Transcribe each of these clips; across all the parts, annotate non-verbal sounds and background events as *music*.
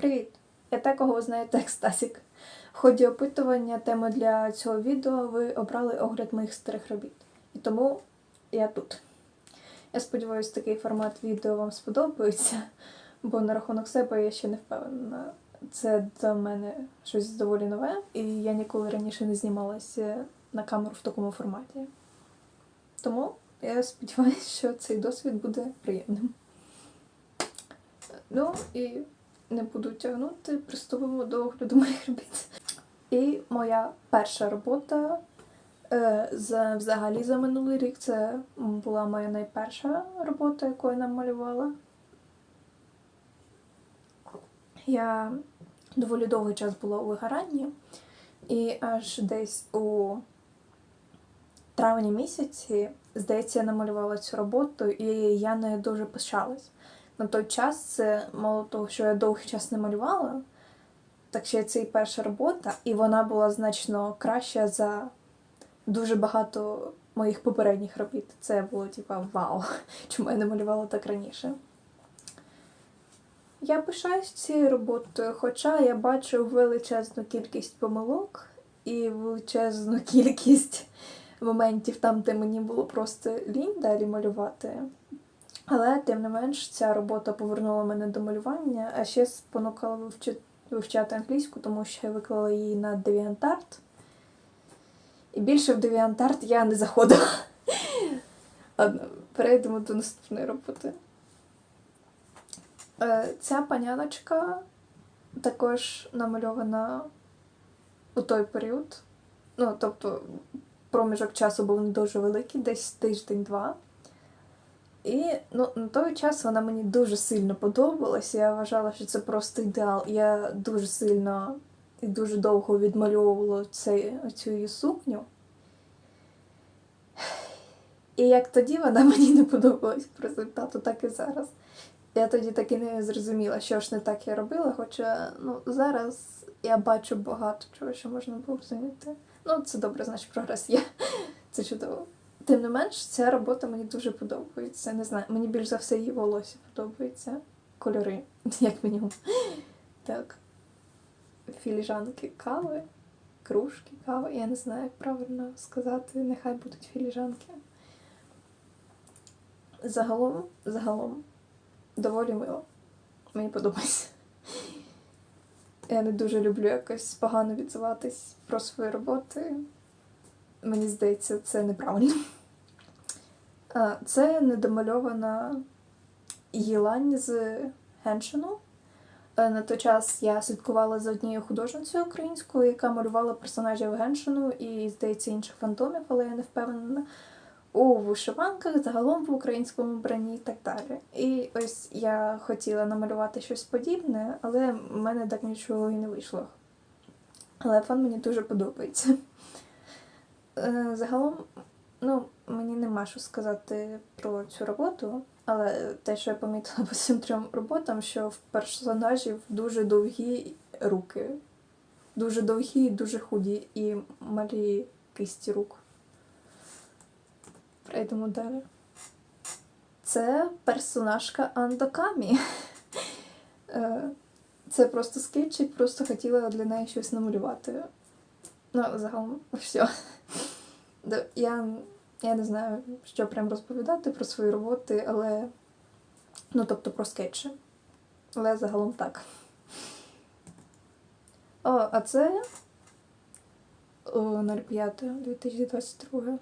Привіт! Я те, кого знаєте як Стасік. В ході опитування теми для цього відео ви обрали огляд моїх старих робіт. І тому я тут. Я сподіваюся, такий формат відео вам сподобається, бо на рахунок себе я ще не впевнена. Це для мене щось доволі нове, і я ніколи раніше не знімалася на камеру в такому форматі. Тому я сподіваюся, що цей досвід буде приємним. Ну і не буду тягнути, приступимо до огляду моїх робіт. І моя перша робота е, за, взагалі за минулий рік це була моя найперша робота, яку я намалювала. Я доволі довгий час була у вигоранні, і аж десь у травні місяці, здається, я намалювала цю роботу, і я не дуже пишалась. На той час це мало того, що я довгий час не малювала, так ще це і перша робота, і вона була значно краща за дуже багато моїх попередніх робіт. Це було типа вау, *laughs* чому я не малювала так раніше. Я пишаюсь цією роботою, хоча я бачу величезну кількість помилок і величезну *laughs* кількість моментів там, де мені було просто лінь далі малювати. Але, тим не менш, ця робота повернула мене до малювання, а ще спонукала вивчати англійську, тому що я виклала її на DeviantArt. І більше в DeviantArt я не заходила. *laughs* Ладно, перейдемо до наступної роботи. Е, Ця паняночка також намальована у той період. Ну, тобто, проміжок часу був не дуже великий, десь тиждень-два. І ну, на той час вона мені дуже сильно подобалась. Я вважала, що це просто ідеал. Я дуже сильно і дуже довго відмальовувала цей, цю її сукню. І як тоді вона *laughs* мені не подобалась по результату, так і зараз. Я тоді так і не зрозуміла, що ж не так я робила, хоча ну, зараз я бачу багато чого, що можна було б. Ну, це добре, значить, прогрес є. *laughs* Це чудово. Тим не менш, ця робота мені дуже подобається. Не знаю, мені більш за все її волосся подобається. Кольори, *laughs* як мінімум. Так. Філіжанки кави, кружки кави. Я не знаю, як правильно сказати, нехай будуть філіжанки. Загалом, загалом, доволі мило. Мені подобається. Я не дуже люблю якось погано відзиватись про свої роботи. Мені здається, це неправильно. А, Це недомальована Єлань з Геншину. Е, На той час я слідкувала за однією художницею українською, яка малювала персонажів Геншину і, здається, інших фантомів, але я не впевнена. У вишиванках, загалом в українському бранні і так далі. І ось я хотіла намалювати щось подібне, але в мене так нічого і не вийшло. Але фон мені дуже подобається. Е, Загалом, ну, мені нема що сказати про цю роботу, але те, що я помітила по цим трьом роботам, що в персонажів дуже довгі руки. Дуже довгі і дуже худі і малі кисті рук. Прийдемо далі. Це персонажка Андокамі. Е, Це просто скетчик, просто хотіла для неї щось намалювати. Ну, загалом, *laughs* все. Я, я не знаю, що прям розповідати про свої роботи, але. Ну, тобто про скетчі. Але загалом так. О, а це 05 2022.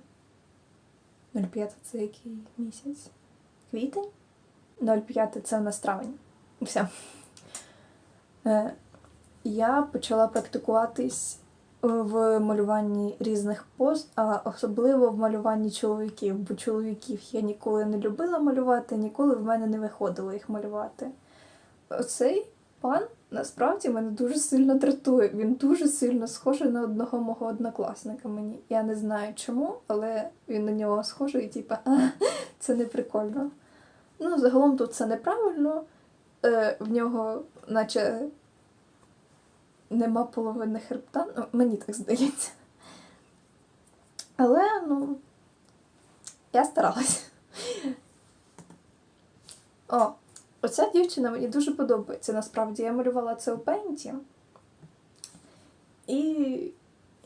05 це який місяць? Квітень? 05 це у нас травень. Все. Е, я почала практикуватись в малюванні різних поз, а особливо в малюванні чоловіків, бо чоловіків я ніколи не любила малювати, ніколи в мене не виходило їх малювати. Оцей пан насправді мене дуже сильно дратує. Він дуже сильно схожий на одного мого однокласника мені. Я не знаю чому, але він на нього схожий і типа, це не прикольно. Ну, загалом тут це неправильно. Е, в нього, наче нема половини хребта, ну, мені так здається. Але, ну, я старалась. О, Оця дівчина мені дуже подобається. Насправді я малювала це у пейнті. І,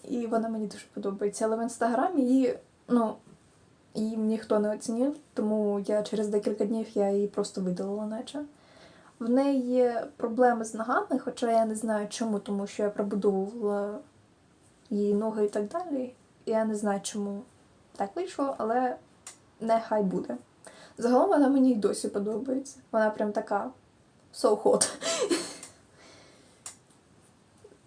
і вона мені дуже подобається. Але в інстаграмі її, ну, її ніхто не оцінив, тому я через декілька днів я її просто видалила, наче. В неї проблеми з ногами, хоча я не знаю чому, тому що я пробудовувала її ноги і так далі. Я не знаю, чому так вийшло, але нехай буде. Загалом вона мені й досі подобається. Вона прям така so hot. *laughs*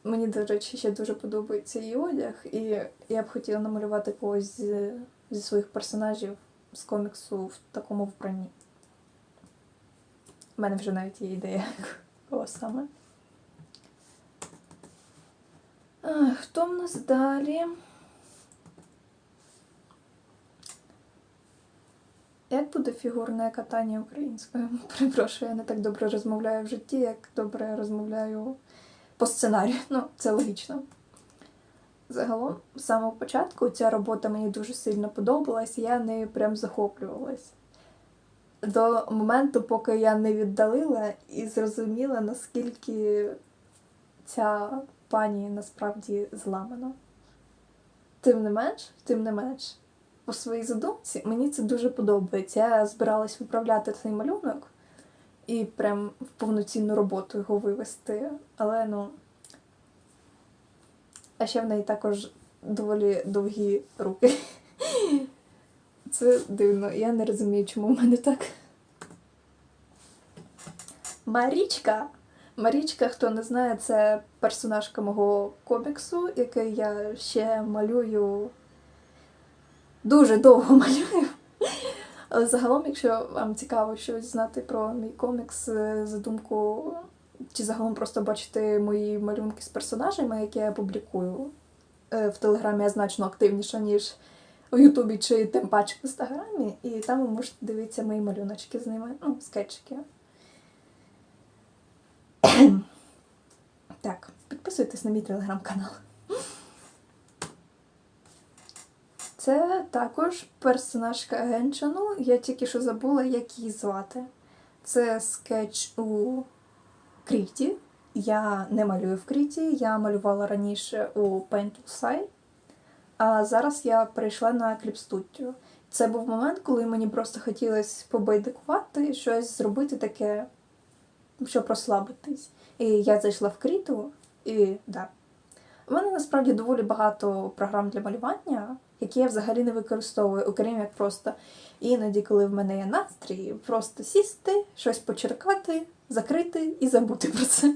Мені, до речі, ще дуже подобається її одяг, і я б хотіла намалювати когось зі своїх персонажів з коміксу в такому вбранні. У мене вже навіть є ідея, кого саме. Хто в нас далі? Як буде фігурне катання українською? *laughs* Перепрошую, я не так добре розмовляю в житті, як добре розмовляю по сценарію. Ну, це логічно. Загалом, з самого початку ця робота мені дуже сильно подобалась, я нею прям захоплювалась. До моменту, поки я не віддалила і зрозуміла, наскільки ця пані насправді зламана. Тим не менш, тим не менш, по своїй задумці мені це дуже подобається. Я збиралась виправляти цей малюнок і прям в повноцінну роботу його вивести. Але ну. А ще в неї також доволі довгі руки. Це дивно. Я не розумію, чому в мене так. Марічка. Марічка, хто не знає, це персонажка мого коміксу, який я ще малюю. Дуже довго *laughs* малюю. Але загалом, якщо вам цікаво щось знати про мій комікс, е, задумку, чи загалом просто бачити мої малюнки з персонажами, які я публікую е, в Телеграмі, я значно активніша, ніж в Ютубі чи тим паче в Інстаграмі, і там ви можете дивитися мої малюночки з ними, ну, скетчики. *clears throat* Так, підписуйтесь на мій телеграм-канал. Це також персонажка Генчану. Я тільки що забула, як її звати. Це скетч у Кріті. Я не малюю в Кріті, я малювала раніше у Paint Sai. А зараз я перейшла на Studio. Це був момент, коли мені просто хотілося побайдикувати, щось зробити таке, щоб розслабитись. І я зайшла в Кріту, і да. У мене насправді доволі багато програм для малювання, які я взагалі не використовую, окрім як просто іноді, коли в мене є настрій, просто сісти, щось почеркати, закрити і забути про це.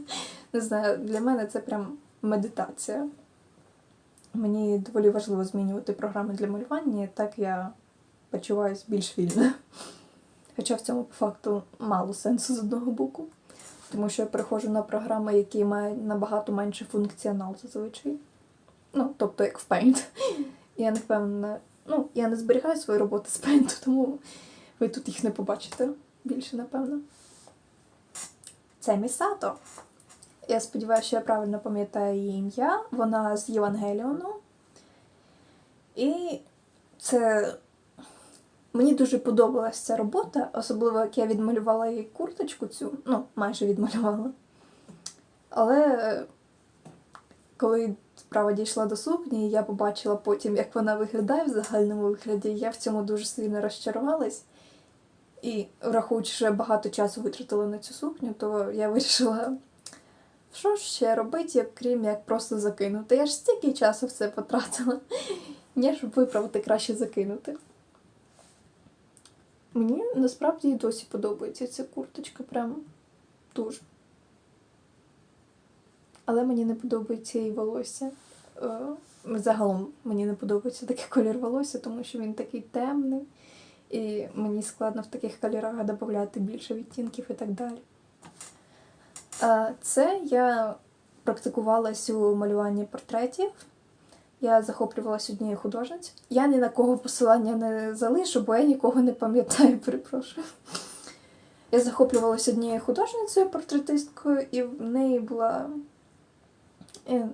Не знаю, для мене це прям медитація. Мені доволі важливо змінювати програми для малювання, так я почуваюся більш вільно. Хоча в цьому по факту мало сенсу з одного боку. Тому що я переходжу на програми, які мають набагато менший функціонал зазвичай. Ну, тобто як в Paint. Я не впевнена. Ну, я не зберігаю свої роботи з Paint, тому ви тут їх не побачите більше, напевно. Це Місато. Я сподіваюся, що я правильно пам'ятаю її ім'я. Вона з Євангеліону. І це мені дуже подобалася ця робота, особливо як я відмалювала її курточку цю, ну, майже відмалювала. Але коли справа дійшла до сукні, я побачила потім, як вона виглядає в загальному вигляді, я в цьому дуже сильно розчарувалась. І враховуючи, що я багато часу витратила на цю сукню, то я вирішила, що ж ще робити, крім як просто закинути. Я ж стільки часу в це потратила, *laughs* ні, щоб виправити, краще закинути. Мені насправді досі подобається ця курточка, прям дуже. Але мені не подобається і волосся. Е, Загалом мені не подобається такий колір волосся, тому що він такий темний, і мені складно в таких кольорах додати більше відтінків і так далі. Це я практикувалась у малюванні портретів. Я захоплювалася однією художницею. Я ні на кого посилання не залишу, бо я нікого не пам'ятаю, *laughs* перепрошую. Я захоплювалася однією художницею, портретисткою, і в неї була. е,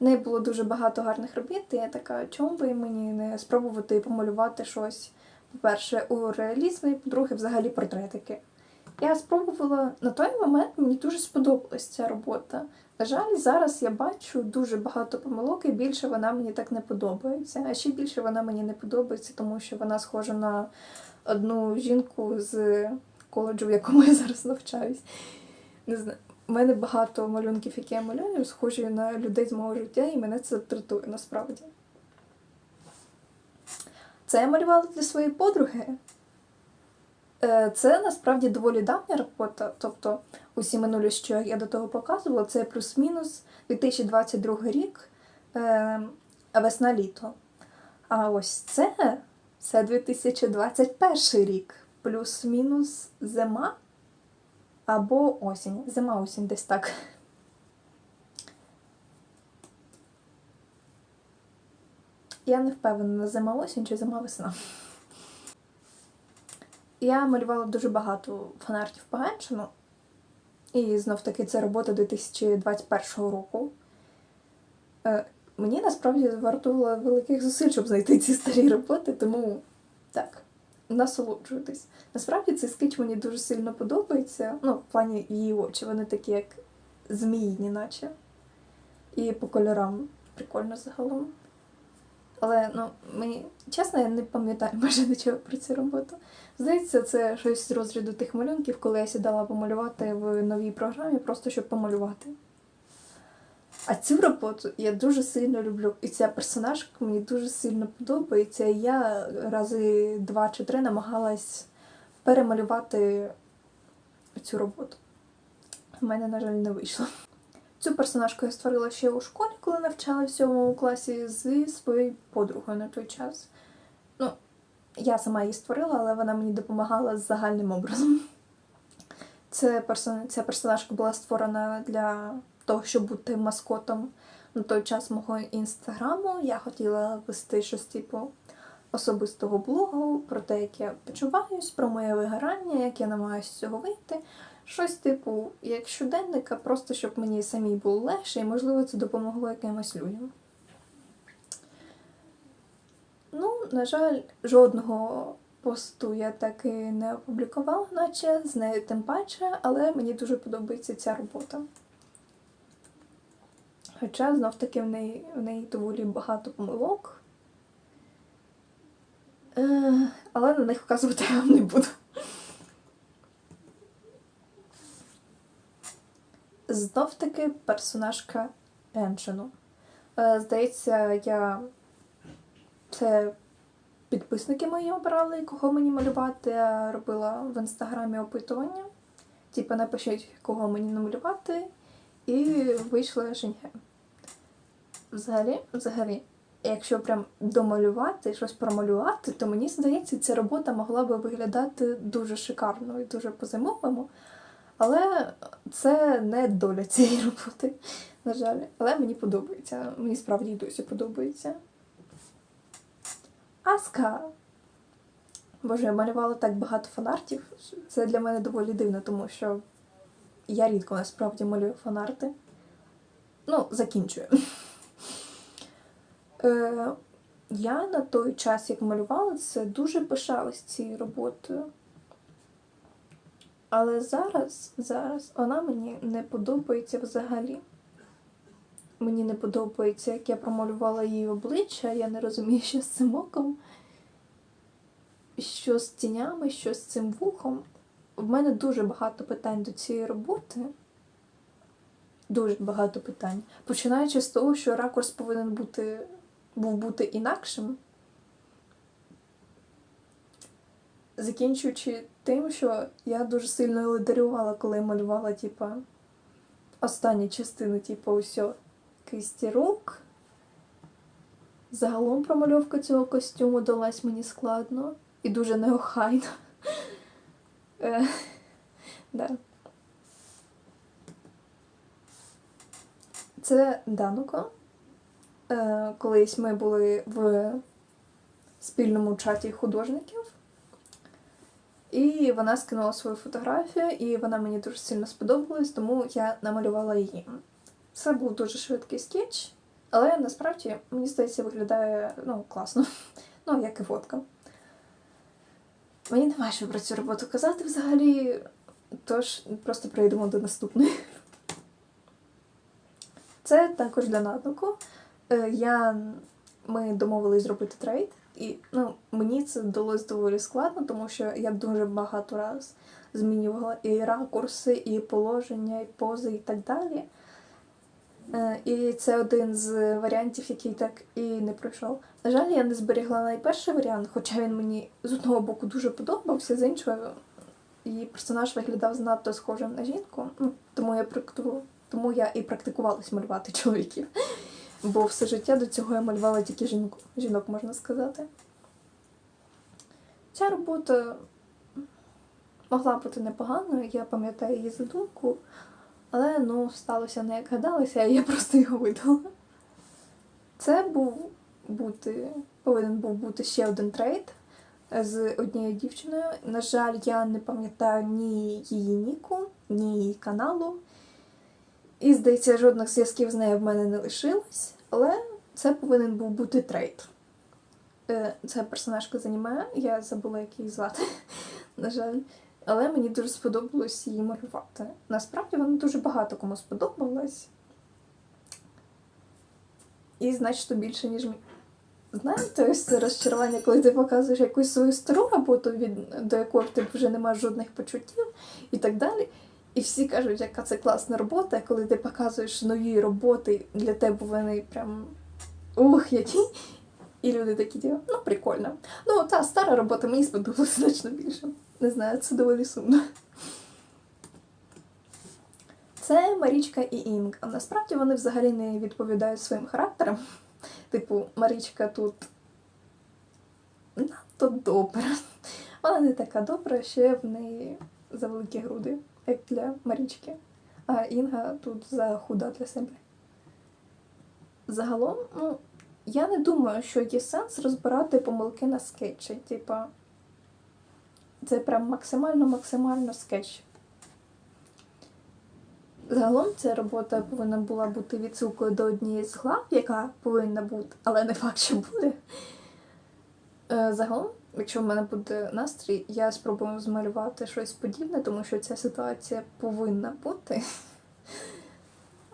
В неї було дуже багато гарних робіт, і я така, чому би мені не спробувати помалювати щось По-перше, у реалізмі, по-друге, взагалі портретики. Я спробувала на той момент мені дуже сподобалась ця робота. На жаль, зараз я бачу дуже багато помилок, і більше вона мені так не подобається. А ще більше вона мені не подобається, тому що вона схожа на одну жінку з коледжу, в якому я зараз навчаюсь. Не знаю. У мене багато малюнків, які я малюю, схожі на людей з мого життя, і мене це дратує насправді. Це я малювала для своєї подруги. Е, Це насправді доволі давня робота. Тобто усі минулі, що я до того показувала, це плюс-мінус 2022 рік, е, весна-літо. А ось це, це 2021 рік, плюс-мінус зима або осінь. Зима-осінь десь так. Я не впевнена, зима-осінь чи зима-весна. Я малювала дуже багато фанартів по І знов таки це робота 2021 року. Е, мені насправді вартувало великих зусиль, щоб знайти ці старі роботи, тому так, насолоджуйтесь. Насправді цей скетч мені дуже сильно подобається. Ну, в плані її очі, вони такі, як зміїні, наче. І по кольорам прикольно загалом. Але ну, мені чесно, я не пам'ятаю *laughs* майже нічого про цю роботу. Здається, це щось з розряду тих малюнків, коли я сідала помалювати в новій програмі, просто щоб помалювати. А цю роботу я дуже сильно люблю. І ця персонажка мені дуже сильно подобається. І я рази два чи три намагалась перемалювати цю роботу. У мене, на жаль, не вийшло. Цю персонажку я створила ще у школі, коли навчала в сьомому класі зі своєю подругою на той час. Ну, я сама її створила, але вона мені допомагала з загальним образом. Це персон... Ця персонажка була створена для того, щоб бути маскотом на той час мого інстаграму. Я хотіла вести щось типу особистого блогу про те, як я почуваюсь, про моє вигорання, як я намагаюся з цього вийти. Щось типу, як щоденника, просто щоб мені самій було легше, і, можливо, це допомогло якимось людям. Ну, на жаль, жодного посту я так і не опублікувала, наче з нею тим паче, але мені дуже подобається ця робота. Хоча знов таки в неї, в неї доволі багато помилок. Е, але на них вказувати я вам не буду. Знов таки персонажка Еншину. Е, Здається, я це підписники мої обрали, кого мені малювати. Я робила в інстаграмі опитування. Типу, напишіть, кого мені намалювати, і вийшла Шеньге. Взагалі, взагалі, якщо прям домалювати, щось промалювати, то мені здається, ця робота могла би виглядати дуже шикарно і дуже по-зимовому. Але це не доля цієї роботи, на жаль. Але мені подобається. Мені справді досі подобається. Аска. Боже, я малювала так багато фанартів. Це для мене доволі дивно, тому що я рідко насправді малюю фанарти. Ну, закінчую. Е, я на той час, як малювала це, дуже пишалась цією роботою. Але зараз, зараз вона мені не подобається взагалі. Мені не подобається, як я промалювала її обличчя, я не розумію, що з цим оком, що з тінями, що з цим вухом. В мене дуже багато питань до цієї роботи. Дуже багато питань. Починаючи з того, що ракурс повинен бути, був бути інакшим. Закінчуючи тим, що я дуже сильно лидарювала, коли малювала, типа, останні частини, типу, усьо кисті рук. Загалом промальовка цього костюму далась мені складно і дуже неохайно. *laughs* Е, да. Це Дануко. Е, Колись ми були в спільному чаті художників. І вона скинула свою фотографію, і вона мені дуже сильно сподобалась, тому я намалювала її. Це був дуже швидкий скетч, але насправді, мені здається, виглядає ну, класно. *laughs* Ну, як і фотка. Мені немає що про цю роботу казати взагалі, тож просто перейдемо до наступної. Це також для напрямку. Е, Я, ми домовились зробити трейд, і ну, мені це вдалося доволі складно, тому що я дуже багато раз змінювала і ракурси, і положення, і пози, і так далі. Е, І це один з варіантів, який так і не пройшов. На жаль, я не зберігла найперший варіант, хоча він мені з одного боку дуже подобався, з іншого її персонаж виглядав занадто схожим на жінку. Тому я практикувала, тому я і практикувалась малювати чоловіків. Бо все життя до цього я малювала тільки жінку, жінок, можна сказати. Ця робота могла бути непоганою, я пам'ятаю її задумку, але ну, сталося не як гадалося, і я просто його видала. Це був бути, повинен був бути ще один трейд з однією дівчиною. На жаль, я не пам'ятаю ні її ніку, ні її каналу. І, здається, жодних зв'язків з нею в мене не лишилось, але це повинен був бути трейд. Е, Це персонажка з аніме, я забула, як її звати, *laughs* на жаль. Але мені дуже сподобалось її малювати. Насправді вона дуже багато кому сподобалась. І значно більше, ніж мені. Знаєте, ось це розчарування, коли ти показуєш якусь свою стару роботу, від, до якої тебе вже немає жодних почуттів і так далі. І всі кажуть, яка це класна робота, коли ти показуєш нові роботи, для тебе вони прям ух, які. І люди такі діли, ну прикольно. Ну, та стара робота мені сподобалася значно більше. Не знаю, це доволі сумно. Це Марічка і Інг. А насправді вони взагалі не відповідають своїм характерам. Типу, Марічка тут надто добра. Вона не така добра, ще в неї за великі груди, як для Марічки. А Інга тут за худа для себе. Загалом, ну, я не думаю, що є сенс розбирати помилки на скетчі. Типа, це прям максимально-максимально скетч. Загалом ця робота повинна була бути відсилкою до однієї з глав, яка повинна бути, але не факт, що буде. Е, Загалом, якщо в мене буде настрій, я спробую змалювати щось подібне, тому що ця ситуація повинна бути.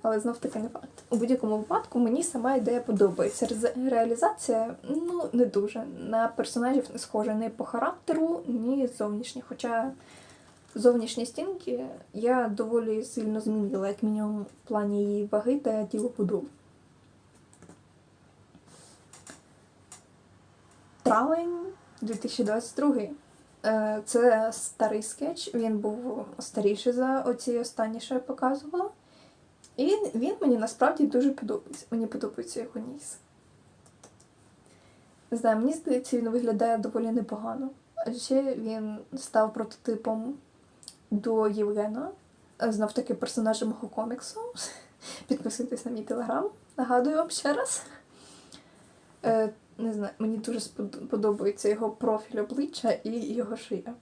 Але знов таки не факт. У будь-якому випадку мені сама ідея подобається. Реалізація ну не дуже. На персонажів не схожа ні по характеру, ні зовнішні. Хоча зовнішні стінки я доволі сильно змінила, як мінімум в плані її ваги та тілоподобу. Травень 2022. Е, Це старий скетч, він був старіший за оці останні, що я показувала. І він мені насправді дуже подобається. Мені подобається його ніс. Не знаю, мені здається, він виглядає доволі непогано. А ще він став прототипом до Євгена, знов таки персонажа мого коміксу. *laughs* Підписуйтесь на мій телеграм, нагадую вам ще раз. Не знаю, мені дуже подобається його профіль обличчя і його шия.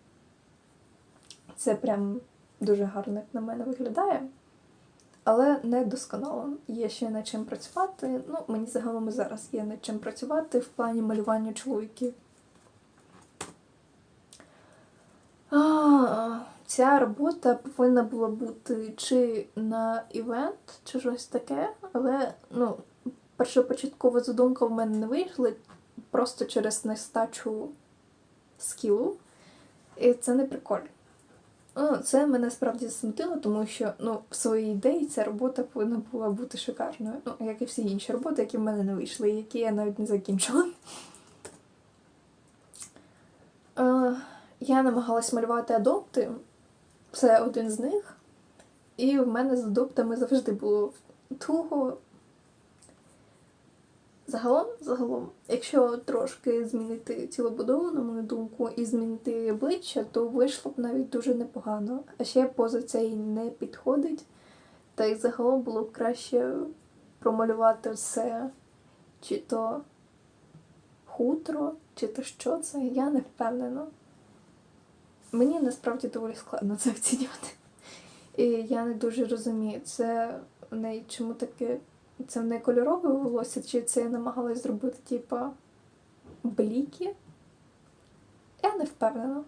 Це прям дуже гарно, як на мене виглядає. Але не досконало. Є ще над чим працювати. Ну, мені загалом і зараз є над чим працювати в плані малювання чоловіків. А, ця робота повинна була бути чи на івент, чи щось таке, але ну, першопочаткова задумка в мене не вийшла просто через нестачу скілу. І це не прикольно. Ну, це мене справді засмутило, тому що ну, в своїй ідеї ця робота повинна була бути шикарною. Ну, як і всі інші роботи, які в мене не вийшли, і які я навіть не закінчила. Е, я намагалась малювати адопти, це один з них. І в мене з адоптами завжди було туго. Загалом, загалом, якщо трошки змінити цілобудову, на мою думку, і змінити обличчя, то вийшло б навіть дуже непогано. А ще поза це і не підходить. Та й загалом було б краще промалювати все, чи то хутро, чи то що це, я не впевнена. Мені насправді доволі складно це оцінювати. І я не дуже розумію, це в неї чому таке це не кольорове волосся, чи це я намагалась зробити, типа, бліки? Я не впевнена.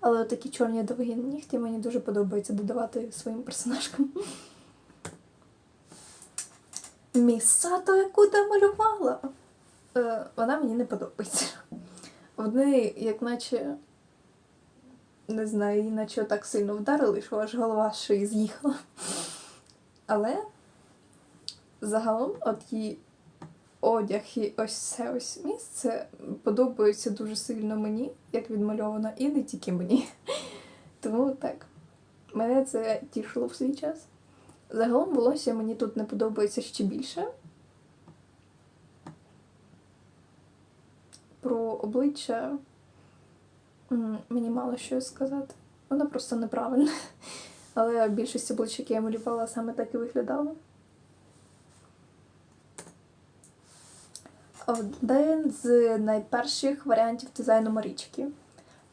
Але такі чорні довгі нігті мені дуже подобається додавати своїм персонажкам. Місато, яку ти малювала, е, вона мені не подобається. Вони, як наче, не знаю, її наче так сильно вдарили, що аж голова з шиї з'їхала. Але загалом, от її одяг і ось це ось місце подобається дуже сильно мені, як відмальовано, і не тільки мені. *laughs* Тому так, мене це тішило в свій час. Загалом волосся мені тут не подобається ще більше. Про обличчя мені мало що сказати. Воно просто неправильне. *laughs* Але більшість облич, які я малювала, саме так і виглядало. Один з найперших варіантів дизайну Марічки.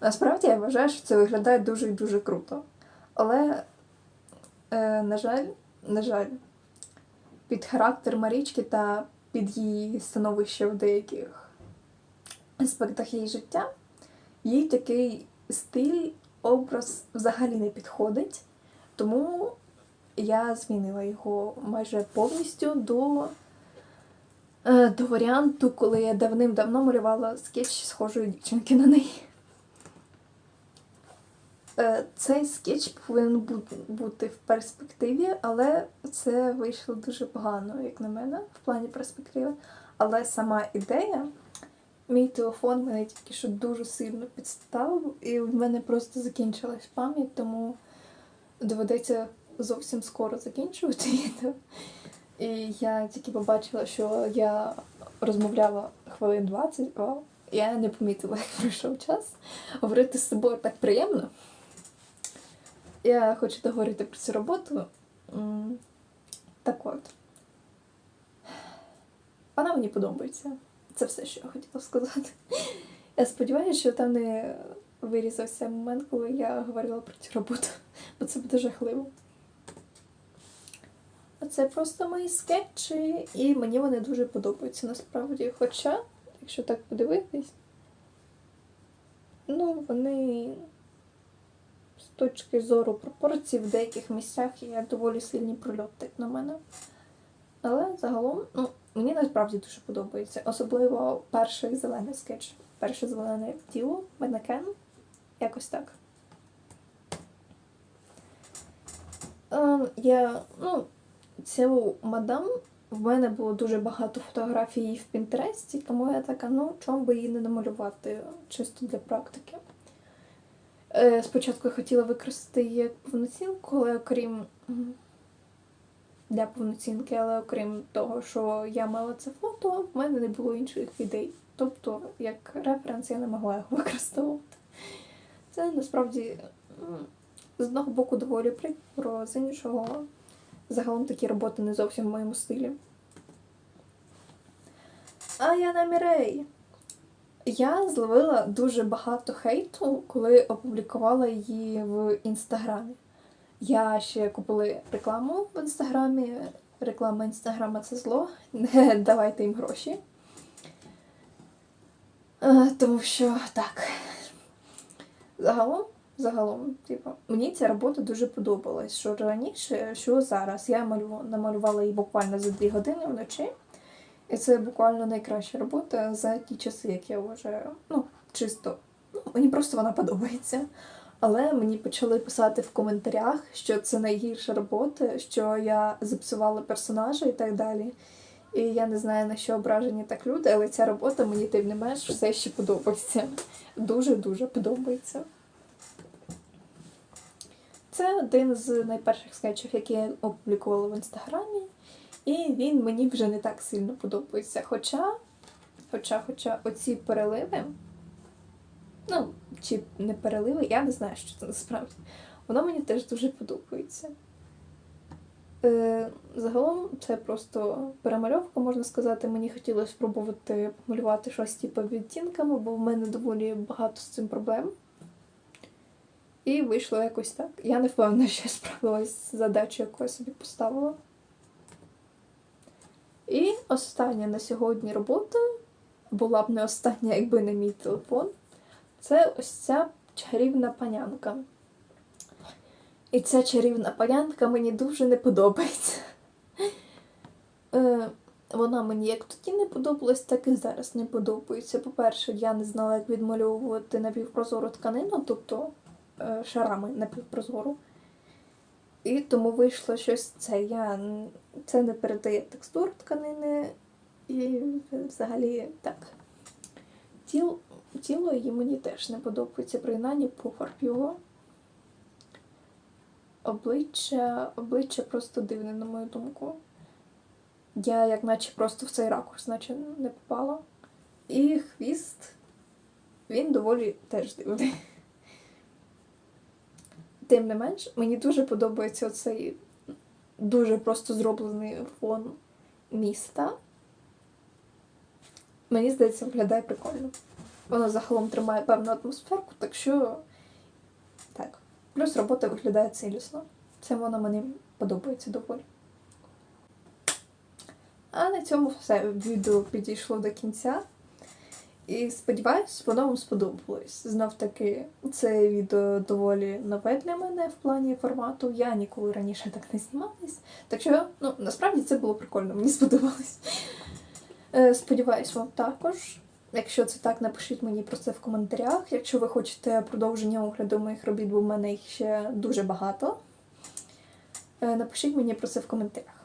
Насправді я вважаю, що це виглядає дуже і дуже круто. Але, е, на жаль, на жаль, під характер Марічки та під її становище в деяких аспектах її життя, їй такий стиль, образ взагалі не підходить. Тому я змінила його майже повністю до, до варіанту, коли я давним-давно малювала скетч схожої дівчинки на неї. Е, Цей скетч повинен бути в перспективі, але це вийшло дуже погано, як на мене, в плані перспективи. Але сама ідея, мій телефон мене тільки що дуже сильно підставив, і в мене просто закінчилась пам'ять, тому доведеться зовсім скоро закінчувати відео. І я тільки побачила, що я розмовляла хвилин 20, о, я не помітила, *laughs* як пройшов час. Говорити з собою так приємно. Я хочу договорити про цю роботу. Так от. Вона мені подобається. Це все, що я хотіла сказати. Я сподіваюся, що там не вирізався момент, коли я говорила про цю роботу, бо це буде жахливо. Це просто мої скетчі, і мені вони дуже подобаються насправді. Хоча, якщо так подивитись, ну, вони з точки зору пропорцій в деяких місцях є доволі сильні прольоти, на мене. Але загалом, ну, мені насправді дуже подобається. Особливо перший зелений скетч. Перше зелене тіло, манекен. Якось так. Ем, я, ну, цю мадам в мене було дуже багато фотографій в Пінтересті, тому я така, ну, чому би її не намалювати чисто для практики. Е, Спочатку я хотіла використати її як повноцінку, але окрім для повноцінки, але окрім того, що я мала це фото, в мене не було інших ідей. Тобто, як референс я не могла його *laughs* використовувати. Це насправді з одного боку доволі прикро, з іншого загалом такі роботи не зовсім в моєму стилі. А я на Мірей. Я зловила дуже багато хейту, коли опублікувала її в інстаграмі. Я ще купила рекламу в інстаграмі. Реклама інстаграма це зло. Не *laughs* давайте їм гроші. Е, Тому що так. Загалом, загалом, типу, мені ця робота дуже подобалась. Що раніше, що зараз. Я малю, намалювала її буквально за 2 години вночі. І це буквально найкраща робота за ті часи, як я вважаю. Ну, чисто. Ну, мені просто вона подобається. Але мені почали писати в коментарях, що це найгірша робота, що я зіпсувала персонажа і так далі. І я не знаю, на що ображені так люди, але ця робота мені тим не менш все ще подобається. Дуже-дуже подобається. Це один з найперших скетчів, які я опублікувала в інстаграмі. І він мені вже не так сильно подобається. Хоча, хоча, хоча оці переливи, ну, чи не переливи, я не знаю, що це насправді. Воно мені теж дуже подобається. Е, загалом це просто перемальовка, можна сказати. Мені хотілося спробувати помалювати щось типу відтінками, бо в мене доволі багато з цим проблем. І вийшло якось так. Я не впевнена, що я справилась з задачею, яку я собі поставила. І остання на сьогодні робота була б не остання, якби не мій телефон. Це ось ця чарівна панянка. І ця чарівна панянка мені дуже не подобається. Е, вона мені як тоді не подобалась, так і зараз не подобається. По-перше, я не знала, як відмальовувати напівпрозору тканину, тобто шарами напівпрозору. І тому вийшло щось це. Я, це не передає текстуру тканини. І взагалі так. Тіл, тіло її мені теж не подобається, принаймні пофарб його. Обличчя, обличчя просто дивне, на мою думку. Я як наче просто в цей ракурс, наче не попала. І хвіст, він доволі теж дивний. Тим не менш, мені дуже подобається оцей дуже просто зроблений фон міста. Мені здається, виглядає прикольно. Воно загалом тримає певну атмосферку, так що так. Плюс робота виглядає цілісно. Це воно мені подобається доволі. А на цьому все. Відео підійшло до кінця. І сподіваюсь, воно вам сподобалось. Знов таки, це відео доволі нове для мене в плані формату. Я ніколи раніше так не знімалась. Так що, ну, насправді це було прикольно, мені сподобалось. Е, Сподіваюсь, вам також. Якщо це так, напишіть мені про це в коментарях. Якщо ви хочете продовження огляду моїх робіт, бо в мене їх ще дуже багато. Е, Напишіть мені про це в коментарях.